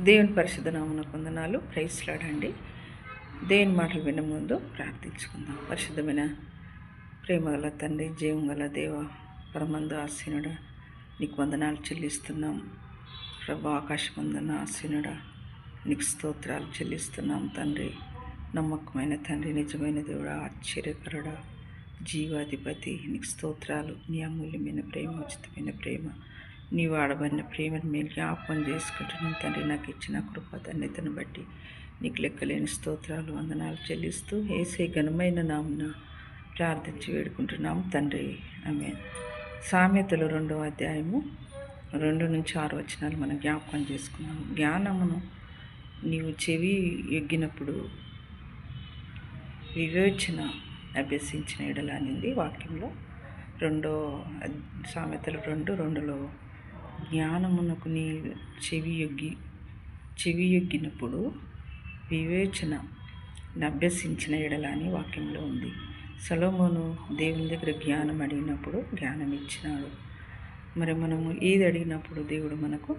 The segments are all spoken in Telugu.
దేవుని పరిశుద్ధ నామన పొందనాలు ప్రైస్లాడండి దేవుని మాటలు విన్న ముందు ప్రార్థించుకుందాం. పరిశుద్ధమైన ప్రేమ గల తండ్రి జీవం గల దేవ పరమందు ఆసీనుడ నీకు వందనాలు చెల్లిస్తున్నాం. ప్రభు ఆకాశమందున్న ఆసీనుడ నీకు స్తోత్రాలు చెల్లిస్తున్నాం తండ్రి. నమ్మకమైన తండ్రి నిజమైన దేవుడా ఆశ్చర్యకరుడా జీవాధిపతి నీకు స్తోత్రాలు నీ అమూల్యమైన ప్రేమ ఉచితమైన ప్రేమ నీవు వాడబడిన ప్రేమను మేలు జ్ఞాపకం చేసుకుంటున్నాను తండ్రి నాకు ఇచ్చిన కృప ధన్యతను బట్టి నీకు లెక్కలేని స్తోత్రాలు వందనాలు చెల్లిస్తూ ఏసే ఘనమైన నామున ప్రార్థించి వేడుకుంటున్నాం తండ్రి. ఆమె సామెతలు రెండవ అధ్యాయము రెండు నుంచి ఆరు వచనాలు మనం జ్ఞాపకం చేసుకున్నాం జ్ఞానమును నీవు చెవి ఎగ్గినప్పుడు వివేచన అభ్యసించిన ఎడలానింది వాక్యంలో. రెండో సామెతలు రెండు రెండులో జ్ఞానమునకు నీ చెవి యొగ్గి చెవి యొగ్గినప్పుడు వివేచన అభ్యసించిన ఎడల అని వాక్యంలో ఉంది. సలోమోను దేవుని దగ్గర జ్ఞానం అడిగినప్పుడు జ్ఞానం ఇచ్చినాడు మరి మనము ఏది అడిగినప్పుడు దేవుడు మనకు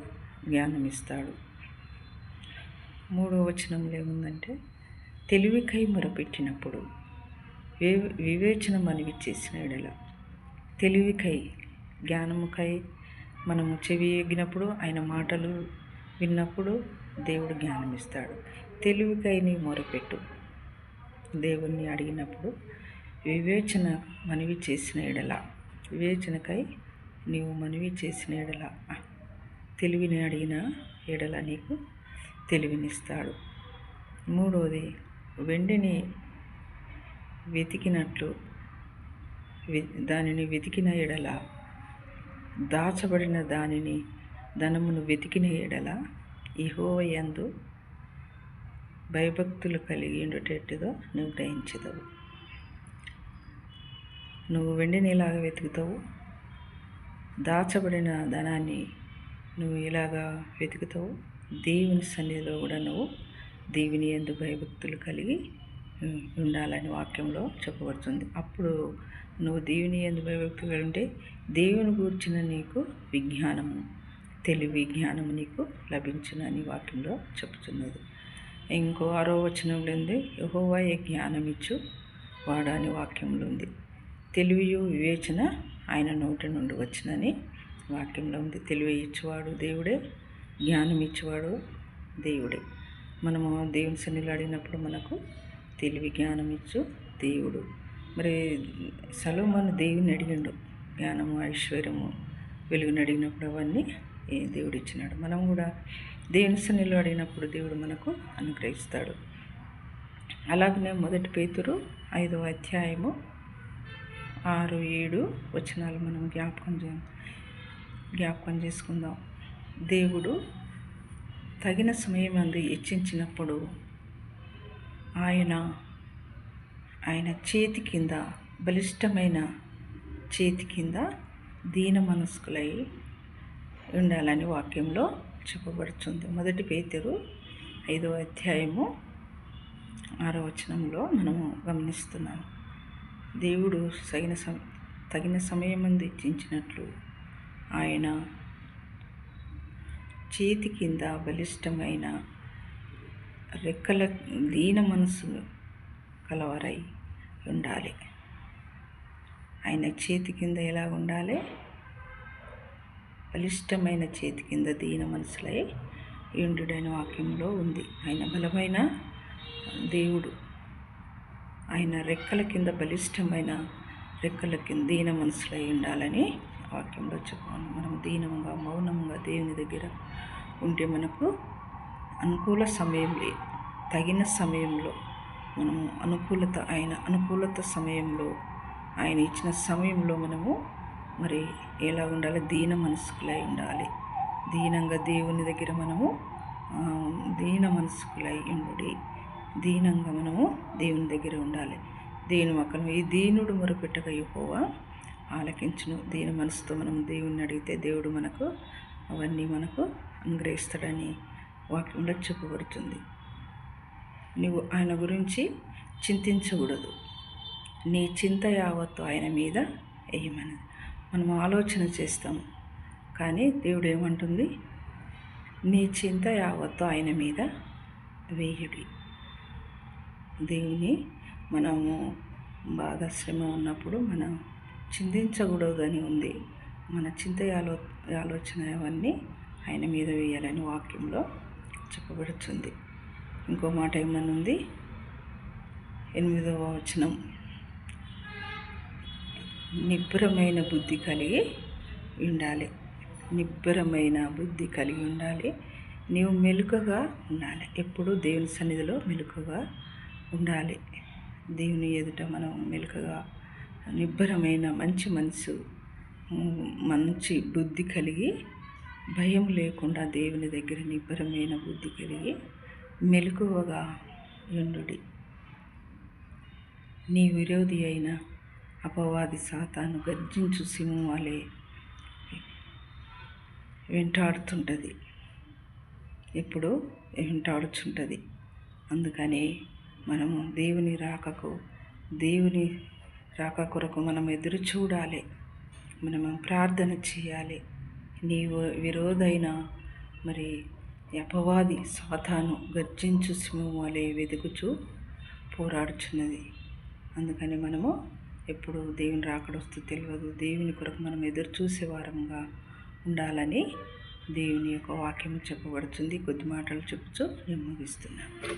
జ్ఞానం ఇస్తాడు మూడో వచనంలో ఏముందంటే తెలివికై మొరపెట్టినప్పుడు వివేచన మనవి చేసిన ఎడల తెలివికై జ్ఞానముకై మనము చెవి ఎగినప్పుడు ఆయన మాటలు విన్నప్పుడు దేవుడు జ్ఞానం ఇస్తాడు తెలివికై నీ మొరపెట్టు. దేవుణ్ణి అడిగినప్పుడు వివేచన మనవి చేసిన ఎడల. వివేచనకై నీవు మనవి చేసిన ఎడల. తెలివిని అడిగిన ఎడల నీకు తెలివినిస్తాడు. మూడవది వెండిని వెతికినట్లు దానిని వెతికిన ఎడల. దాచబడిన దానిని ధనమును వెతికిన ఎడల ఇహోవయందు భయభక్తులు కలిగి ఉండేటట్టుగా నువ్వు గ్రహించదవు. నువ్వు వెండిని ఎలాగ వెతుకుతావు. దాచబడిన ధనాన్ని నువ్వు ఇలాగా వెతుకుతావు? దేవుని సన్నిధిలో కూడా నువ్వు దేవుని ఎందు భయభక్తులు కలిగి ఉండాలని వాక్యంలో చెప్పబడుతుంది. అప్పుడు నువ్వు దేవుని ఎందు భయభక్తులు ఉంటే దేవుని గూర్చిన నీకు విజ్ఞానము తెలివి జ్ఞానము నీకు లభించునని వాక్యంలో చెప్తున్నది ఇంకో ఆరో వచనంలో ఉంది యహోవాయే జ్ఞానం ఇచ్చు వాడని వాక్యంలో ఉంది. తెలివియు వివేచన ఆయన నోటి నుండి వచ్చినని వాక్యంలో ఉంది. తెలివి ఇచ్చేవాడు దేవుడే జ్ఞానం ఇచ్చేవాడు దేవుడే. మనము దేవుని సన్నిలో అడిగినప్పుడు మనకు తెలివి జ్ఞానం ఇచ్చు దేవుడు. మరి సలోమాన్ దేవుని అడిగిండు. జ్ఞానము ఐశ్వర్యము వెలుగుని అడిగినప్పుడు అవన్నీ దేవుడు ఇచ్చినాడు మనం కూడా దేవుని సన్నిలో అడిగినప్పుడు దేవుడు మనకు అనుగ్రహిస్తాడు. అలాగనే మొదటి పేతురు ఐదవ అధ్యాయము ఆరు ఏడు వచనాలు మనం జ్ఞాపకం చే జ్ఞాపకం చేసుకుందాం. దేవుడు తగిన సమయం అందు హెచ్చించినప్పుడు ఆయన ఆయన చేతి కింద బలిష్టమైన చేతి కింద దీన మనస్కులై ఉండాలని వాక్యంలో చెప్పబడుతుంది మొదటి పేతురు ఐదవ అధ్యాయము ఆరో వచనంలో మనము గమనిస్తున్నాం. దేవుడు తగిన సమ తగిన సమయమందు ఇచ్చించినట్లు ఆయన చేతి కింద బలిష్టమైన రెక్కల దీన మనసు కలవరై ఉండాలి. ఆయన చేతి కింద ఎలా ఉండాలి? బలిష్టమైన చేతి కింద దీన మనసులై ఉండుడైన వాక్యంలో ఉంది. ఆయన బలమైన దేవుడు. ఆయన రెక్కల కింద బలిష్టమైన రెక్కల కింద దీన మనసులై ఉండాలని వాక్యంలో చెప్పాను. మనం దీనంగా మౌనంగా దేవుని దగ్గర ఉంటే మనకు అనుకూల సమయంలో తగిన సమయంలో మనము అనుకూలత ఆయన అనుకూలత సమయంలో ఆయన ఇచ్చిన సమయంలో మనము మరి ఎలా ఉండాలి? దీన మనసుకులై ఉండాలి. దీనంగా దేవుని దగ్గర మనము దీన మనసుకులై ఉండి దీనంగా మనము దేవుని దగ్గర ఉండాలి. దేని మొక్కను ఈ దీనుడు మొరపెట్టగా యెహోవా ఆలకించును. దీని మనసుతో మనం దేవుణ్ణి అడిగితే దేవుడు మనకు అవన్నీ మనకు అనుగ్రహిస్తాడని వాక్యంలో చెప్పబడుతుంది. నువ్వు ఆయన గురించి చింతించకూడదు. నీ చింత యావత్తు ఆయన మీద వేయమని మనం ఆలోచన చేస్తాము. కానీ దేవుడు ఏమంటుంది? నీ చింత యావత్తు ఆయన మీద వేయుడి. దేవుని మనము బాధ శ్రమ ఉన్నప్పుడు మనం చింతించకూడదని ఉంది. మన చింత ఆలో ఆలోచన అవన్నీ ఆయన మీద వేయాలని వాక్యంలో చెప్పబడుతుంది. ఇంకో మాట ఏమని ఉంది? ఎనిమిదవ వచనం. నిబ్బరమైన బుద్ధి కలిగి ఉండాలి. నిబ్బరమైన బుద్ధి కలిగి ఉండాలి. నీవు మెలుకగా ఉండాలి. ఎప్పుడు దేవుని సన్నిధిలో మెలుకగా ఉండాలి. దేవుని ఎదుట మనం మెలుకగా నిబ్బరమైన మంచి మనసు మంచి బుద్ధి కలిగి భయం లేకుండా దేవుని దగ్గర నిబ్బరమైన బుద్ధి కలిగి మెలకువగా యుండుడి. నీ విరోధి అయిన అపవాది సాతాను గర్జించు సింహం వలె వెంటాడుతుంటుంది. ఎప్పుడు వెంటాడుచుంటుంది. అందుకని మనము దేవుని రాకకు దేవుని రాక కొరకు మనం ఎదురు చూడాలి. మనము ప్రార్థన చేయాలి. నీవు విరోధైన మరి అపవాది సాతాను గర్జించు సింహం వలె వెతుకుచు పోరాడుచున్నది. అందుకని మనము ఎప్పుడు దేవుని రాకడొస్తూ తెలియదు దేవుని కొరకు మనం ఎదురు చూసేవారంగా ఉండాలని దేవుని యొక్క వాక్యం చెప్పబడుతుంది కొద్ది మాటలు చెప్పుచు నేను ముగిస్తున్నాను